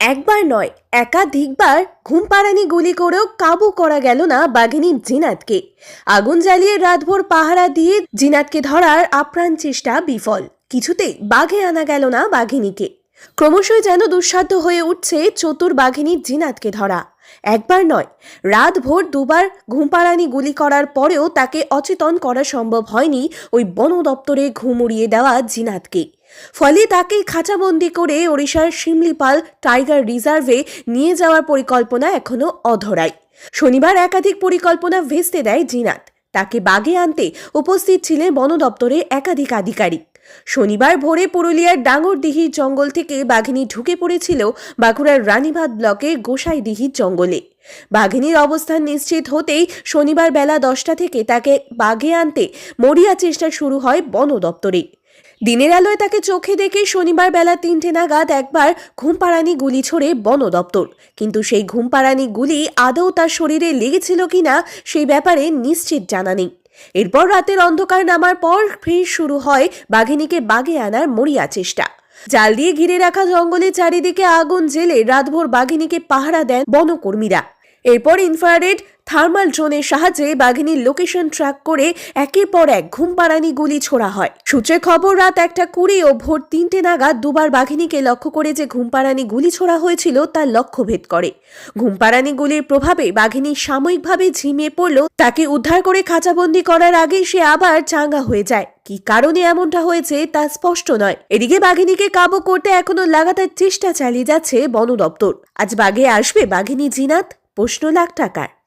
একবার নয়, একাধিকবার ঘুমপাড়ানি গুলি করেও কাবু করা গেল না বাঘিনী জিনাতকে আগুন জ্বালিয়ে রাতভর পাহারা দিয়ে জিনাতকে ধরার আপ্রাণ চেষ্টা বিফল। কিছুতেই বাঘে আনা গেল না বাঘিনীকে। ক্রমশই যেন দুঃসাধ্য হয়ে উঠছে চতুর বাঘিনী জিনাতকে ধরা। একবার নয় রাত ভোর দুবার ঘুমপাড়ানি গুলি করার পরেও তাকে অচেতন করা সম্ভব হয়নি ওই বন দপ্তরে ঘুম উড়িয়ে দেওয়া জিনাতকে ফলে তাকে খাঁচাবন্দি করে ওড়িশার শিমলিপাল টাইগার রিজার্ভে নিয়ে যাওয়ার পরিকল্পনা এখনও অধরাই। শনিবার একাধিক পরিকল্পনা ভেস্তে দেয় জিনাত। তাকে বাগে আনতে উপস্থিত ছিলেন বন দপ্তরের একাধিক আধিকারিক। শনিবার ভোরে পুরুলিয়ার ডাঙ্গরদিহির জঙ্গল থেকে বাঘিনী ঢুকে পড়েছিল বাঁকুড়ার রানীবাঁধ ব্লকের গোসাইদিহির জঙ্গলে। বাঘিনীর অবস্থান নিশ্চিত হতেই শনিবার বেলা দশটা থেকে তাকে বাঘে আনতে মরিয়া চেষ্টা শুরু হয় বন দপ্তরে। দিনের আলোয় তাকে চোখে দেখে শনিবার বেলা তিনটে নাগাদ একবার ঘুমপাড়ানি গুলি ছোড়ে বন দপ্তর। কিন্তু সেই ঘুমপাড়ানি গুলি আদৌ তার শরীরে লেগেছিল কিনা সেই ব্যাপারে নিশ্চিত জানা নেই। এরপর রাতের অন্ধকার নামার পর ফির শুরু হয় বাঘিনীকে বাগে আনার মরিয়া চেষ্টা। জাল দিয়ে ঘিরে রাখা জঙ্গলে চারিদিকে আগুন জেলে রাতভর বাঘিনীকে পাহারা দেন বনকর্মীরা। এরপর ইনফ্রারেড থার্মাল ড্রোনের সাহায্যে বাঘিনীর লোকেশন ট্র্যাক করে একের পর এক ঘুমপাড়ানি গুলি ছোড়া হয়। সূত্রে খবর, রাত একটা কুড়ি ও ভোর তিনটে নাগাদ দুবার বাঘিনীকে লক্ষ্য করে যে ঘুমপাড়ানি গুলি ছোড়া হয়েছিল, তার লক্ষ্যভেদ করে। ঘুমপাড়ানি গুলির প্রভাবে বাঘিনী সাময়িকভাবে ঝিমিয়ে পড়ল, তাকে উদ্ধার করে খাঁচাবন্দি করার আগে সে আবার চাঙ্গা হয়ে যায়। কি কারণে এমনটা হয়েছে, তা স্পষ্ট নয়। এদিকে বাঘিনীকে কাবু করতে এখনও লাগাতার চেষ্টা চালিয়ে যাচ্ছে বন দপ্তর। আজ বাঘে আসবে বাঘিনী জিনাত? প্রশ্ন লাখ টাকার।